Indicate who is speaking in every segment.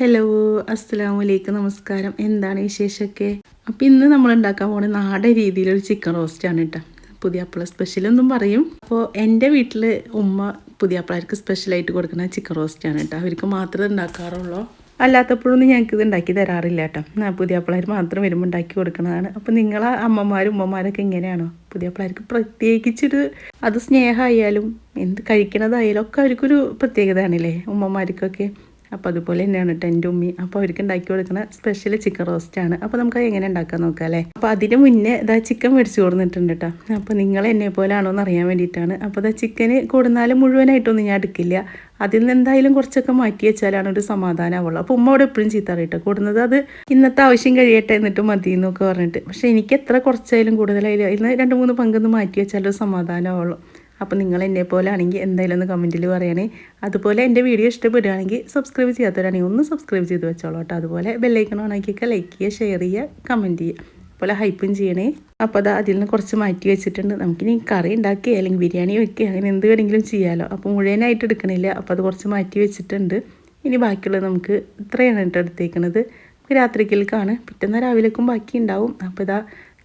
Speaker 1: Hello അസ്സലാമു അലൈക്കും നമസ്കാരം എന്താണ് വിശേഷമൊക്കെ? അപ്പോൾ ഇന്ന് നമ്മൾ ഉണ്ടാക്കാൻ പോണ നാടൻ രീതിയിലൊരു ചിക്കൻ റോസ്റ്റാണ് കേട്ടോ പുതിയാപ്പിള സ്പെഷ്യലൊന്നും പറയും. അപ്പോൾ എന്റെ വീട്ടിൽ ഉമ്മ പുതിയാപ്പിളർക്ക് സ്പെഷ്യലായിട്ട് കൊടുക്കുന്ന ചിക്കൻ റോസ്റ്റാണ് കേട്ടോ അവർക്ക് മാത്രമേ ഉണ്ടാക്കാറുള്ളൂ. അല്ലാത്തപ്പോഴൊന്നും ഞങ്ങൾക്ക് ഇത് ഉണ്ടാക്കി തരാറില്ല കേട്ടോ പുതിയാപ്പിളർ മാത്രം വരുമ്പോൾ ഉണ്ടാക്കി കൊടുക്കുന്നതാണ്. അപ്പോൾ നിങ്ങളെ അമ്മമാരും ഉമ്മമാരൊക്കെ എങ്ങനെയാണോ? പുതിയാപ്പിളർക്ക് പ്രത്യേകിച്ചൊരു അത് സ്നേഹമായാലും എന്ത് കഴിക്കണതായാലും ഒക്കെ അവർക്കൊരു പ്രത്യേകതയാണല്ലേ? ഉമ്മമാർക്കൊക്കെ. അപ്പോൾ അതുപോലെ തന്നെയാണ് കേട്ടോ എന്റെ ഉമ്മി. അപ്പോൾ അവർക്ക് ഉണ്ടാക്കി കൊടുക്കുന്ന സ്പെഷ്യൽ ചിക്കൻ റോസ്റ്റാണ് അപ്പോൾ നമുക്ക് എങ്ങനെ ഉണ്ടാക്കാൻ നോക്കാം അല്ലേ? അപ്പോൾ അതിന് മുന്നേ ഇതാ ചിക്കൻ മേടിച്ച് കൊടുത്തിട്ടുണ്ട് കേട്ടോ അപ്പോൾ നിങ്ങൾ എന്നെ പോലെ ആണോ എന്ന് അറിയാൻ വേണ്ടിയിട്ടാണ്. അപ്പോൾ ഇതാ ചിക്കന് കൂടുന്നാലും മുഴുവനായിട്ടൊന്നും ഞാൻ എടുക്കില്ല. അതിൽ നിന്ന് എന്തായാലും കുറച്ചൊക്കെ മാറ്റി വെച്ചാലാണ് ഒരു സമാധാനം ആവുള്ളൂ അപ്പോൾ ഉമ്മ അവിടെ എപ്പോഴും ചീത്ത അറിയട്ടെ കൂടുന്നത് അത് ഇന്നത്തെ ആവശ്യം കഴിയട്ടെ എന്നിട്ട് മതി എന്നൊക്കെ പറഞ്ഞിട്ട്. പക്ഷേ എനിക്ക് എത്ര കുറച്ചായാലും കൂടുതലായാലും ഇന്ന് രണ്ട് മൂന്ന് പങ്കൊന്ന് മാറ്റി വെച്ചാലും സമാധാനമാവുള്ളൂ അപ്പോൾ നിങ്ങൾ എന്നെ പോലെ ആണെങ്കിൽ എന്തായാലും ഒന്ന് കമന്റിൽ പറയണേ. അതുപോലെ എന്റെ വീഡിയോ ഇഷ്ടപ്പെടുകയാണെങ്കിൽ സബ്സ്ക്രൈബ് ചെയ്യാത്തവരാണെങ്കിൽ ഒന്ന് സബ്സ്ക്രൈബ് ചെയ്ത് വെച്ചോളൂ കേട്ടോ. അതുപോലെ ബെല്ലൈക്കൺ ഓണാക്കിയൊക്കെ ലൈക്ക് ചെയ്യുക ഷെയർ ചെയ്യുക കമന്റ് ചെയ്യുക. അതുപോലെ ഹൈപ്പും ചെയ്യണേ. അപ്പോൾ അത് അതിൽ നിന്ന് കുറച്ച് മാറ്റി വെച്ചിട്ടുണ്ട്. നമുക്കിനി കറി ഉണ്ടാക്കി അല്ലെങ്കിൽ ബിരിയാണി വെക്കുക അങ്ങനെ എന്ത് വേണമെങ്കിലും ചെയ്യാമല്ലോ അപ്പോൾ മുഴുവനായിട്ട് എടുക്കണില്ല. അപ്പോൾ അത് കുറച്ച് മാറ്റി വെച്ചിട്ടുണ്ട്. ഇനി ബാക്കിയുള്ളത് നമുക്ക് ഇത്രയാണ് കേട്ടോ എടുത്തേക്കുന്നത് രാത്രിക്കലേക്കാണ് പിറ്റേന്ന് രാവിലേക്കും ബാക്കി ഉണ്ടാവും. അപ്പോൾ ഇതാ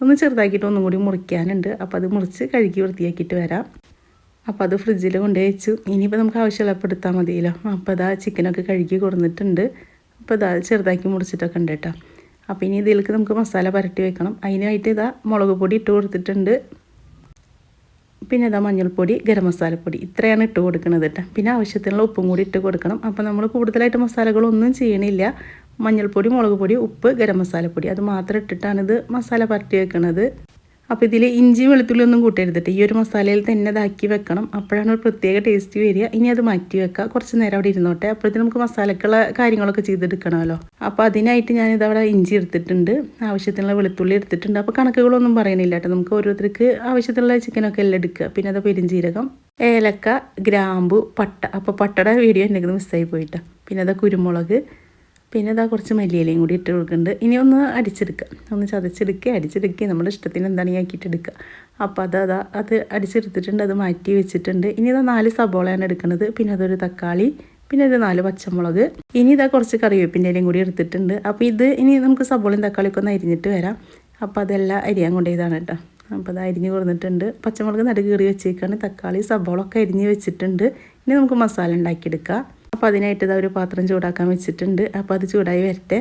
Speaker 1: ഒന്ന് ചെറുതാക്കിയിട്ട് ഒന്നും കൂടി മുറിക്കാനുണ്ട്. അപ്പോൾ അത് മുറിച്ച് കഴുകി വൃത്തിയാക്കിയിട്ട് വരാം. അപ്പോൾ അത് ഫ്രിഡ്ജിൽ കൊണ്ട് വെച്ചു ഇനിയിപ്പോൾ നമുക്ക് ആവശ്യമുള്ളപ്പോൾ എടുത്താൽ മതിയല്ലോ. അപ്പോൾ അതാ ചിക്കനൊക്കെ കഴുകി കൊടുത്തിട്ടുണ്ട് അപ്പോൾ ഇതാ ചെറുതാക്കി മുറിച്ചിട്ടൊക്കെ ഉണ്ട് കേട്ടോ. അപ്പോൾ ഇനി ഇതിലേക്ക് നമുക്ക് മസാല പരട്ടി വെക്കണം. അതിനായിട്ട് ഇതാ മുളക് പൊടി ഇട്ട് കൊടുത്തിട്ടുണ്ട്. പിന്നെ ഇതാ മഞ്ഞൾപ്പൊടി ഗരം മസാലപ്പൊടി. ഇത്രയാണ് ഇട്ട് കൊടുക്കുന്നത് കേട്ടോ. പിന്നെ ആവശ്യത്തിനുള്ള ഉപ്പും കൂടി ഇട്ട് കൊടുക്കണം. അപ്പോൾ നമ്മൾ കൂടുതലായിട്ട് മസാലകളൊന്നും ചെയ്യണില്ല. മഞ്ഞൾപ്പൊടി മുളക് പൊടി ഉപ്പ് ഗരം മസാലപ്പൊടി. അത് മാത്രം ഇട്ടിട്ടാണ് ഇത് മസാല പരട്ടി വെക്കുന്നത് അപ്പോൾ ഇതിൽ ഇഞ്ചി വെളുത്തുള്ളി ഒന്നും കൂട്ടരുതിട്ട് ഈ ഒരു മസാലയിൽ തന്നെ ഇതാക്കി വെക്കണം. അപ്പോഴാണ് ഒരു പ്രത്യേക ടേസ്റ്റ് വരിക. ഇനി അത് മാറ്റി വെക്കുക കുറച്ച് നേരം അവിടെ ഇരുന്നോട്ടെ. അപ്പോഴത്തേക്ക് നമുക്ക് മസാലക്കുള്ള കാര്യങ്ങളൊക്കെ ചെയ്തെടുക്കണമല്ലോ. അപ്പോൾ അതിനായിട്ട് ഞാനിത് അവിടെ ഇഞ്ചി എടുത്തിട്ടുണ്ട്. ആവശ്യത്തിനുള്ള വെളുത്തുള്ളി എടുത്തിട്ടുണ്ട്. അപ്പോൾ കണക്കുകളൊന്നും പറയണില്ല കേട്ടോ. നമുക്ക് ഓരോരുത്തർക്ക് ആവശ്യത്തിനുള്ള ചിക്കനൊക്കെ എല്ലാം എടുക്കുക. പിന്നെ അത് പെരിഞ്ചീരകം ഏലക്ക ഗ്രാമ്പു പട്ട. അപ്പോൾ പട്ടയുടെ വീഡിയോ എന്റെ മിസ്സായി പോയിട്ടാണ് പിന്നെ അത് കുരുമുളക് പിന്നെ ഇതാ കുറച്ച് മല്ലിയിലയും കൂടി ഇട്ട് കൊടുക്കുന്നുണ്ട്. ഇനി ഒന്ന് അടിച്ചെടുക്കുക. ഒന്ന് ചതച്ചെടുക്കുക. അടിച്ചെടുക്കുക നമ്മുടെ ഇഷ്ടത്തിന് എന്താണ് ആക്കിയിട്ട് എടുക്കുക. അപ്പോൾ അത് അതാ അത് അടിച്ചെടുത്തിട്ടുണ്ട്. അത് മാറ്റി വെച്ചിട്ടുണ്ട്. ഇനി ഇതാ നാല് സബോളയാണ് എടുക്കുന്നത്. പിന്നെ അതൊരു തക്കാളി പിന്നെ ഒരു നാല് പച്ചമുളക്. ഇനി ഇതാ കുറച്ച് കറിവേപ്പിന്റെ ഇലയും കൂടി എടുത്തിട്ടുണ്ട്. അപ്പോൾ ഇത് ഇനി നമുക്ക് സബോളയും തക്കാളിയൊക്കെ ഒന്ന് അരിഞ്ഞിട്ട് വരാം. അപ്പോൾ അതെല്ലാം അരിയാൻ കൊണ്ടുപോയതാണ് കേട്ടോ. അപ്പോൾ അത് അരിഞ്ഞ് കൊടുത്തിട്ടുണ്ട്. പച്ചമുളക് നടുക്ക് കീറി വെച്ചേക്കാണ്. തക്കാളി സബോളൊക്കെ അരിഞ്ഞ് വെച്ചിട്ടുണ്ട്. ഇനി നമുക്ക് മസാല ഉണ്ടാക്കിയെടുക്കാം. അപ്പോൾ അതിനായിട്ട് ഇതാ ഒരു പാത്രം ചൂടാക്കാൻ വെച്ചിട്ടുണ്ട്. അപ്പോൾ അത് ചൂടായി വരട്ടെ.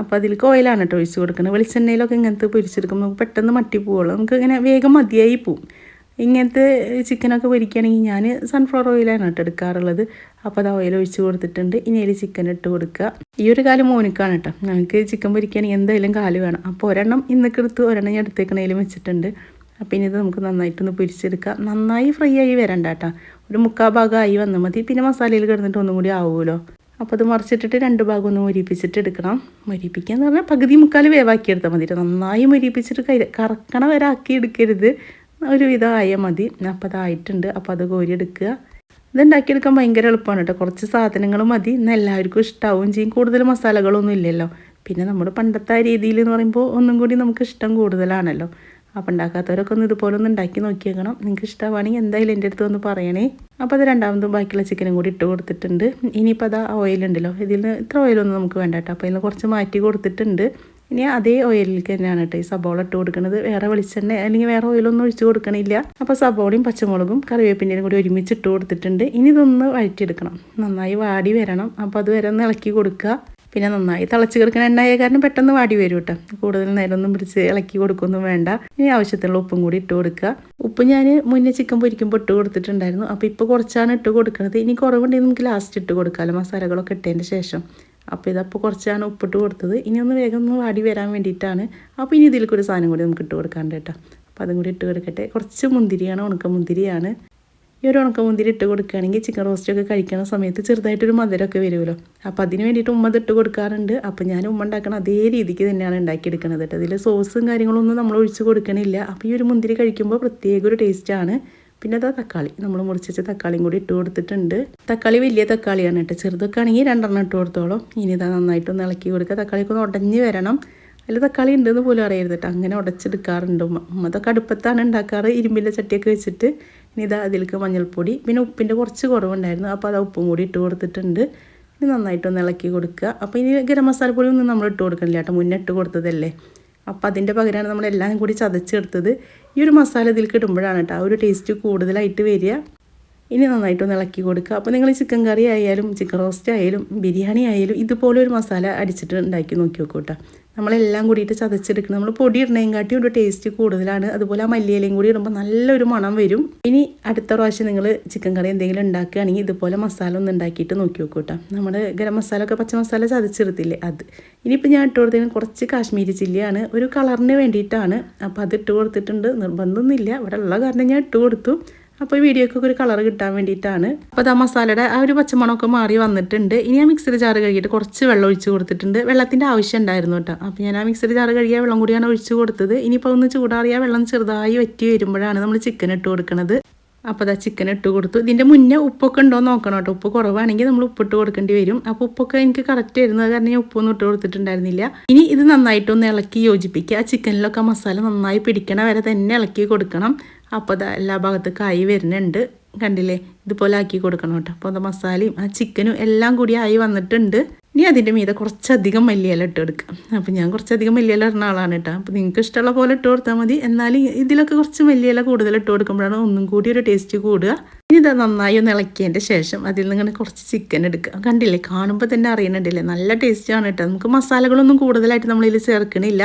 Speaker 1: അപ്പോൾ അതിലേക്ക് ഓയിലാണ് കേട്ടോ ഒഴിച്ച് കൊടുക്കുന്നത് വെളിച്ചെണ്ണയിലൊക്കെ ഇങ്ങനത്തെ പൊരിച്ചെടുക്കുമ്പോൾ നമുക്ക് പെട്ടെന്ന് മട്ടി പോവുള്ളൂ. നമുക്ക് ഇങ്ങനെ വേഗം മതിയായി പോവും. ഇങ്ങനത്തെ ചിക്കനൊക്കെ പൊരിക്കുകയാണെങ്കിൽ ഞാൻ സൺഫ്ലവർ ഓയിലാണ് കേട്ടോ എടുക്കാറുള്ളത്. അപ്പോൾ അത് ഓയിൽ ഒഴിച്ച് കൊടുത്തിട്ടുണ്ട്. ഇനി അതിൽ ചിക്കൻ ഇട്ട് കൊടുക്കുക. ഈ ഒരു കാലം മോനിക്കാണ് കേട്ടോ ഞങ്ങൾക്ക് ചിക്കൻ പൊരിക്കുകയാണെങ്കിൽ എന്തായാലും കാൽ വേണം. അപ്പോൾ ഒരെണ്ണം ഇന്നൊക്കെ എടുത്ത് ഒരെണ്ണം ഞാൻ എടുത്തേക്കണേലും വെച്ചിട്ടുണ്ട്. അപ്പം ഇനി ഇത് നമുക്ക് നന്നായിട്ടൊന്ന് പൊരിച്ചെടുക്കാം. നന്നായി ഫ്രൈ ആയി വരണ്ട കേട്ടോ ഒരു മുക്കാൽ ഭാഗമായി വന്നാൽ മതി. പിന്നെ മസാലയിൽ കിടന്നിട്ട് ഒന്നും കൂടി ആവുമല്ലോ. അപ്പോൾ അത് മറിച്ചിട്ടിട്ട് രണ്ട് ഭാഗം ഒന്ന് മൊരിപ്പിച്ചിട്ട് എടുക്കണം. മൊരിപ്പിക്കുക എന്ന് പറഞ്ഞാൽ പകുതി മുക്കാൽ വേവാക്കി എടുത്താൽ മതി നന്നായി മൊരിപ്പിച്ചിട്ട് കൈ കറക്കണ വരെ ആക്കി എടുക്കരുത്. ഒരു വിധമായ മതി. അപ്പോൾ അതായിട്ടുണ്ട് അപ്പോൾ അത് കോരി എടുക്കുക. ഇതുണ്ടാക്കിയെടുക്കാൻ ഭയങ്കര എളുപ്പമാണ് കേട്ടോ കുറച്ച് സാധനങ്ങൾ മതി. ഇന്ന് എല്ലാവർക്കും ഇഷ്ടമാവും ചെയ്യും. കൂടുതൽ മസാലകളൊന്നും ഇല്ലല്ലോ. പിന്നെ നമ്മുടെ പണ്ടത്തെ രീതിയിൽ എന്ന് പറയുമ്പോൾ ഒന്നും കൂടി നമുക്ക് ഇഷ്ടം കൂടുതലാണല്ലോ. അപ്പം ഉണ്ടാക്കാത്തവരൊക്കെ ഒന്ന് ഇതുപോലെ ഒന്ന് ഉണ്ടാക്കി നോക്കിയേക്കണം. നിങ്ങൾക്ക് ഇഷ്ടമാണെങ്കിൽ എന്തായാലും എന്റെ അടുത്ത് ഒന്ന് പറയണേ. അപ്പോൾ അത് രണ്ടാമതും ബാക്കിയുള്ള ചിക്കനും കൂടി ഇട്ട് കൊടുത്തിട്ടുണ്ട്. ഇനിയിപ്പോൾ അത് ആ ഓയിലുണ്ടല്ലോ ഇതിൽ നിന്ന് ഇത്ര ഓയിലൊന്നും നമുക്ക് വേണ്ട കേട്ടോ. അപ്പോൾ ഇതിൽ കുറച്ച് മാറ്റി കൊടുത്തിട്ടുണ്ട്. ഇനി അതേ ഓയിലിലേക്ക് തന്നെയാണ് കേട്ടോ ഈ സബോള ഇട്ട് കൊടുക്കുന്നത് വേറെ വെളിച്ചെണ്ണ അല്ലെങ്കിൽ വേറെ ഓയിലൊന്നും ഒഴിച്ച് കൊടുക്കണില്ല. അപ്പോൾ സബോളയും പച്ചമുളകും കറിവേപ്പിന്റെയും കൂടി ഒരുമിച്ച് ഇട്ട് കൊടുത്തിട്ടുണ്ട്. ഇനി ഇതൊന്ന് വഴറ്റിയെടുക്കണം. നന്നായി വാടി വരണം. അപ്പോൾ അത് വരെ ഒന്ന് ഇളക്കി കൊടുക്കുക. പിന്നെ നന്നായി. തിളച്ച് കിടക്കുന്ന എണ്ണയായ കാരണം പെട്ടെന്ന് വാടി വരും കേട്ടോ. കൂടുതൽ നേരമൊന്നും പിടിച്ച് ഇളക്കി കൊടുക്കൊന്നും വേണ്ട. ഇനി ആവശ്യത്തിനുള്ള ഉപ്പും കൂടി ഇട്ട് കൊടുക്കുക. ഉപ്പ് ഞാൻ മുന്നേ ചിക്കൻ പൊരിക്കുമ്പോൾ ഇട്ട് കൊടുത്തിട്ടുണ്ടായിരുന്നു. അപ്പോൾ ഇപ്പോൾ കുറച്ചാണ് ഇട്ട് കൊടുക്കുന്നത്. ഇനി കുറവുണ്ടെങ്കിൽ നമുക്ക് ലാസ്റ്റ് ഇട്ട് കൊടുക്കാമല്ലോ മസാലകളൊക്കെ ഇട്ടതിന്റെ ശേഷം. അപ്പോൾ ഇതപ്പോൾ കുറച്ചാണ് ഉപ്പിട്ട് കൊടുത്തത്. ഇനി ഒന്ന് വേഗം ഒന്ന് വാടി വരാൻ വേണ്ടിയിട്ടാണ്. അപ്പോൾ ഇനി ഇതിലേക്ക് ഒരു സാധനം കൂടി നമുക്ക് ഇട്ട് കൊടുക്കാണ്ട് കേട്ടോ. അപ്പോൾ അതും കൂടി ഇട്ട് കൊടുക്കട്ടെ. കുറച്ച് മുന്തിരിയാണ് ഉണക്ക മുന്തിരിയാണ്. ഈ ഒരു ഉണക്ക മുന്തിരി ഇട്ട് കൊടുക്കുകയാണെങ്കിൽ ചിക്കൻ റോസ്റ്റൊക്കെ കഴിക്കുന്ന സമയത്ത് ചെറുതായിട്ടൊരു മധുരമൊക്കെ വരുമല്ലോ. അപ്പോൾ അതിന് വേണ്ടിയിട്ട് ഉമ്മ ഇട്ട് കൊടുക്കാറുണ്ട്. അപ്പോൾ ഞാൻ ഉമ്മ ഉണ്ടാക്കണം അതേ രീതിക്ക് തന്നെയാണ് ഉണ്ടാക്കിയെടുക്കുന്നത് കേട്ടോ. അതിൽ സോസും കാര്യങ്ങളൊന്നും നമ്മൾ ഒഴിച്ച് കൊടുക്കണില്ല. അപ്പോൾ ഈ ഒരു മുന്തിരി കഴിക്കുമ്പോൾ പ്രത്യേക ഒരു ടേസ്റ്റാണ് പിന്നെ അതാ തക്കാളി. നമ്മൾ മുറിച്ച തക്കാളിയും കൂടി ഇട്ട് കൊടുത്തിട്ടുണ്ട്. തക്കാളി വലിയ തക്കാളിയാണ് കേട്ടോ. ചെറുതൊക്കെ ആണെങ്കിൽ രണ്ടെണ്ണം ഇട്ട് കൊടുത്തോളൂ. ഇനി ഇതാ നന്നായിട്ടൊന്ന് ഇളക്കി കൊടുക്കുക. തക്കാളിയൊക്കെ ഒന്ന് ഉടഞ്ഞ് വരണം. അതിൽ തക്കാളി ഉണ്ടെന്ന് പോലും അറിയരുത് കേട്ടോ. അങ്ങനെ ഉടച്ചെടുക്കാറുണ്ട് ഉമ്മ. ഉമ്മ അതൊക്കെ അടുപ്പത്താണ് ഉണ്ടാക്കാറ്. ഇരുമ്പിന്റെ ചട്ടിയൊക്കെ വെച്ചിട്ട്. ഇനി ഇതാ അതിലേക്ക് മഞ്ഞൾപ്പൊടി പിന്നെ ഉപ്പിന്റെ കുറച്ച് കുറവുണ്ടായിരുന്നു. അപ്പോൾ അത് ഉപ്പും കൂടി ഇട്ട് കൊടുത്തിട്ടുണ്ട്. ഇനി നന്നായിട്ടൊന്ന് ഇളക്കി കൊടുക്കുക. അപ്പോൾ ഇനി ഗരം മസാലപ്പൊടി ഒന്നും നമ്മൾ ഇട്ട് കൊടുക്കണില്ല കേട്ടോ. മുന്നേ ഇട്ട് കൊടുത്തതല്ലേ. അപ്പോൾ അതിന്റെ പകരമാണ് നമ്മളെല്ലാം കൂടി ചതച്ചെടുത്തത്. ഈ ഒരു മസാല ഇതിലേക്ക് ഇടുമ്പോഴാണ് കേട്ടോ ആ ഒരു ടേസ്റ്റ് കൂടുതലായിട്ട് വരിക. ഇനി നന്നായിട്ടൊന്ന് ഇളക്കി കൊടുക്കുക. അപ്പോൾ നിങ്ങൾ ചിക്കൻ കറി ആയാലും ചിക്കൻ റോസ്റ്റ് ആയാലും ബിരിയാണി ആയാലും ഇതുപോലെ ഒരു മസാല അടിച്ചിട്ട് ഉണ്ടാക്കി നോക്കി നോക്കൂ കേട്ടോ നമ്മളെല്ലാം കൂടിയിട്ട് ചതച്ചെടുക്കണം. നമ്മൾ പൊടി ഇടണേയും കാട്ടി ഒരു ടേസ്റ്റ് കൂടുതലാണ്. അതുപോലെ ആ മല്ലിയിലയും കൂടി ഇടുമ്പോൾ നല്ലൊരു മണം വരും. ഇനി അടുത്ത പ്രാവശ്യം നിങ്ങൾ ചിക്കൻ കറി എന്തെങ്കിലും ഉണ്ടാക്കുകയാണെങ്കിൽ ഇതുപോലെ മസാല ഒന്ന് ഉണ്ടാക്കിയിട്ട് നോക്കി നോക്കൂ കേട്ടോ നമ്മൾ ഗരം മസാല ഒക്കെ പച്ച മസാല ചതച്ചെടുത്തില്ലേ അത്. ഇനിയിപ്പോൾ ഞാൻ ഇട്ട് കൊടുത്തതിന് കുറച്ച് കാശ്മീരി ചില്ലിയാണ്. ഒരു കളറിന് വേണ്ടിയിട്ടാണ്. അപ്പോൾ അത് ഇട്ട് കൊടുത്തിട്ടുണ്ട്. നിർബന്ധമൊന്നുമില്ല. ഇവിടെ ഉള്ള കാരണം ഞാൻ ഇട്ട് കൊടുത്തു. അപ്പോൾ ഈ വീഡിയോക്ക് ഒരു കളർ കിട്ടാൻ വേണ്ടിയിട്ടാണ്. അപ്പോൾ ആ മസാലയുടെ ആ ഒരു പച്ചമണമൊക്കെ മാറി വന്നിട്ടുണ്ട്. ഇനി ആ മിക്സിയുടെ ജാറ് കഴുകിയിട്ട് കുറച്ച് വെള്ളം ഒഴിച്ച് കൊടുത്തിട്ടുണ്ട്. വെള്ളത്തിന്റെ ആവശ്യം ഉണ്ടായിരുന്നു കേട്ടോ. അപ്പോൾ ഞാൻ ആ മിക്സിയുടെ ജാറ് കഴുകിയ വെള്ളം കൂടിയാണ് ഒഴിച്ച് കൊടുത്തത്. ഇനിയിപ്പോൾ ഒന്ന് ചൂടാറിയ വെള്ളം ചെറുതായി വറ്റി വരുമ്പോഴാണ് നമ്മൾ ചിക്കൻ ഇട്ട് കൊടുക്കുന്നത് അപ്പോൾ അതാ ചിക്കൻ ഇട്ട് കൊടുത്തു. ഇതിന്റെ മുന്നേ ഉപ്പൊക്കെ ഉണ്ടോ നോക്കണം കേട്ടോ. ഉപ്പ് കുറവാണെങ്കിൽ നമ്മൾ ഉപ്പിട്ട് കൊടുക്കേണ്ടി വരും. അപ്പോൾ ഉപ്പൊക്കെ എനിക്ക് കറക്റ്റ് ആയിരുന്നു. കാരണം ഞാൻ ഉപ്പൊന്നും ഇട്ട് കൊടുത്തിട്ടുണ്ടായിരുന്നില്ല. ഇനി ഇത് നന്നായിട്ടൊന്ന് ഇളക്കി യോജിപ്പിക്കുക. ആ ചിക്കനിലൊക്കെ മസാല നന്നായി പിടിക്കണ വരെ തന്നെ ഇളക്കി കൊടുക്കണം. അപ്പോൾ അത് എല്ലാ ഭാഗത്തും കായി വരുന്നുണ്ട്. കണ്ടില്ലേ? ഇതുപോലെ ആക്കി കൊടുക്കണം കേട്ടോ. അപ്പോൾ അത് മസാലയും ആ ചിക്കനും എല്ലാം കൂടി ആയി വന്നിട്ടുണ്ട്. ഇനി അതിന്റെ മീതെ കുറച്ചധികം മല്ലിയില ഇട്ട് കൊടുക്കാം. അപ്പോൾ ഞാൻ കുറച്ചധികം മല്ലിയില ഇടുന്ന ആളാണ് കേട്ടോ. അപ്പോൾ നിങ്ങൾക്ക് ഇഷ്ടമുള്ള പോലെ ഇട്ട് കൊടുത്താൽ മതി. എന്നാലും ഇതിലൊക്കെ കുറച്ച് മല്ലിയില കൂടുതൽ ഇട്ട് കൊടുക്കുമ്പോഴാണ് ഒന്നും കൂടി ഒരു ടേസ്റ്റ് കൂടുക. ഇനി ഇത് നന്നായി ഒന്ന് ഇളക്കിയതിന്റെ ശേഷം അതിൽ നിന്ന് കുറച്ച് ചിക്കൻ എടുക്കുക. കണ്ടില്ലേ? കാണുമ്പോൾ തന്നെ അറിയുന്നുണ്ടല്ലേ? നല്ല ടേസ്റ്റാണ് കേട്ടോ. നമുക്ക് മസാലകളൊന്നും കൂടുതലായിട്ട് നമ്മളിതിൽ ചേർക്കണില്ല.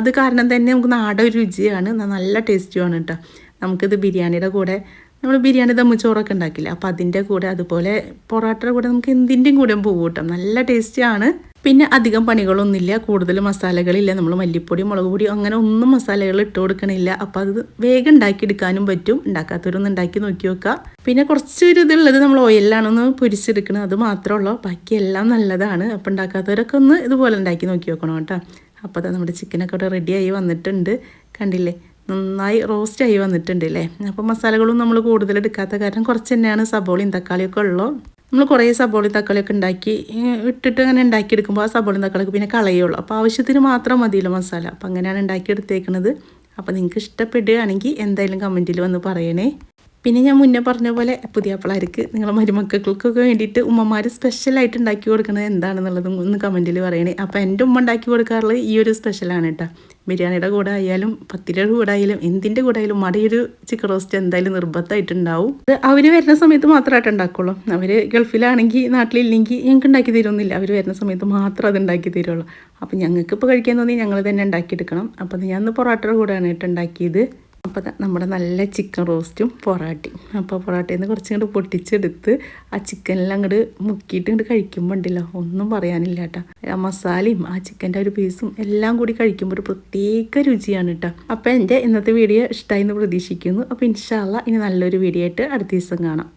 Speaker 1: അത് കാരണം തന്നെ നമുക്ക് നാടൊരു രുചിയാണ്. നല്ല ടേസ്റ്റുമാണ് കേട്ടോ. നമുക്കിത് ബിരിയാണിയുടെ കൂടെ നമ്മൾ ബിരിയാണി ദമ്മ് ചോറൊക്കെ ഉണ്ടാക്കില്ല? അപ്പോൾ അതിന്റെ കൂടെ അതുപോലെ പൊറോട്ടയുടെ കൂടെ നമുക്ക് എന്തിന്റെയും കൂടെ പോകും കേട്ടോ. നല്ല ടേസ്റ്റിയാണ് പിന്നെ അധികം പണികളൊന്നുമില്ല. കൂടുതൽ മസാലകളില്ല. നമ്മൾ മല്ലിപ്പൊടി മുളക് പൊടി അങ്ങനെ ഒന്നും മസാലകൾ ഇട്ട് കൊടുക്കണില്ല. അപ്പോൾ അത് വേഗം ഉണ്ടാക്കിയെടുക്കാനും പറ്റും. ഉണ്ടാക്കാത്തവരൊന്നും ഉണ്ടാക്കി നോക്കി നോക്കുക. പിന്നെ കുറച്ചൊരു ഇതുള്ളത് നമ്മൾ ഓയിലാണൊന്ന് പൊരിച്ചെടുക്കണം അത് മാത്രമേ ബാക്കി എല്ലാം നല്ലതാണ്. അപ്പോൾ ഉണ്ടാക്കാത്തവരൊക്കെ ഒന്ന് ഇതുപോലെ ഉണ്ടാക്കി നോക്കി നോക്കണം കേട്ടോ. അപ്പോൾ അത് നമ്മുടെ ചിക്കനൊക്കെ റെഡിയായി വന്നിട്ടുണ്ട്. കണ്ടില്ലേ? നന്നായി റോസ്റ്റ് ആയി വന്നിട്ടുണ്ട് അല്ലേ അപ്പോൾ മസാലകളും നമ്മൾ കൂടുതൽ എടുക്കാത്ത കാരണം കുറച്ച് തന്നെയാണ് സബോളയും തക്കാളിയൊക്കെ ഉള്ളൂ. നമ്മൾ കുറേ സബോളയും തക്കാളിയൊക്കെ ഉണ്ടാക്കി ഇട്ടിട്ട് അങ്ങനെ ഉണ്ടാക്കിയെടുക്കുമ്പോൾ ആ സബോളയും തക്കാളിയൊക്കെ പിന്നെ കളയുള്ളൂ. അപ്പോൾ ആവശ്യത്തിന് മാത്രം മതിയല്ലോ മസാല. അപ്പോൾ അങ്ങനെയാണ് ഉണ്ടാക്കിയെടുത്തേക്കുന്നത് അപ്പോൾ നിങ്ങൾക്ക് ഇഷ്ടപ്പെടുകയാണെങ്കിൽ എന്തായാലും കമന്റിൽ വന്ന് പറയണേ. പിന്നെ ഞാൻ മുന്നേ പറഞ്ഞ പോലെ പുതിയ പിള്ളേർക്ക് നിങ്ങളെ മരുമക്കൾക്കൊക്കെ വേണ്ടിയിട്ട് ഉമ്മമാർ സ്പെഷ്യലായിട്ട് ഉണ്ടാക്കി കൊടുക്കുന്നത് എന്താണെന്നുള്ളതും ഒന്ന് കമന്റിൽ പറയണേ. അപ്പോൾ എന്റെ ഉമ്മ ഉണ്ടാക്കി കൊടുക്കാറുള്ളത് ഈ ഒരു സ്പെഷ്യലാണ് കേട്ടോ ബിരിയാണിയുടെ കൂടെ ആയാലും പത്തിരിയുടെ കൂടെ ആയാലും എന്തിന്റെ കൂടെ ആയാലും മടിയൊരു ചിക്കൻ റോസ്റ്റ് എന്തായാലും നിർബന്ധമായിട്ടുണ്ടാവും. അത് അവർ വരുന്ന സമയത്ത് മാത്രമായിട്ട് ഉണ്ടാക്കുള്ളൂ. അവർ ഗൾഫിലാണെങ്കിൽ നാട്ടിലില്ലെങ്കിൽ ഞങ്ങൾക്ക് ഉണ്ടാക്കി തരുമൊന്നുമില്ല അവർ വരുന്ന സമയത്ത് മാത്രം അത് ഉണ്ടാക്കി തരുള്ളൂ അപ്പോൾ ഞങ്ങൾക്ക് ഇപ്പോൾ കഴിക്കാൻ തോന്നി ഞങ്ങൾ തന്നെ ഉണ്ടാക്കിയെടുക്കണം. അപ്പോൾ ഞാൻ പൊറോട്ടയുടെ കൂടെയാണ് കേട്ടോ ഉണ്ടാക്കിയത്. അപ്പോൾ നമ്മുടെ നല്ല ചിക്കൻ റോസ്റ്റും പൊറാട്ടയും. അപ്പോൾ പൊറാട്ടയിൽ നിന്ന് കുറച്ച് ഇങ്ങോട്ട് പൊട്ടിച്ചെടുത്ത് ആ ചിക്കനെല്ലാം അങ്ങോട്ട് മുക്കിയിട്ട് ഇങ്ങോട്ട് കഴിക്കുമ്പോൾ ഉണ്ടല്ലോ ഒന്നും പറയാനില്ല കേട്ടോ ആ മസാലയും ആ ചിക്കന്റെ ഒരു പീസും എല്ലാം കൂടി കഴിക്കുമ്പോൾ ഒരു പ്രത്യേക രുചിയാണ് കേട്ടോ അപ്പോൾ എന്റെ ഇന്നത്തെ വീഡിയോ ഇഷ്ടമായി എന്ന് പ്രതീക്ഷിക്കുന്നു. അപ്പോൾ ഇൻഷാല്ല ഇനി നല്ലൊരു വീഡിയോ ആയിട്ട് അടുത്ത ദിവസം കാണാം.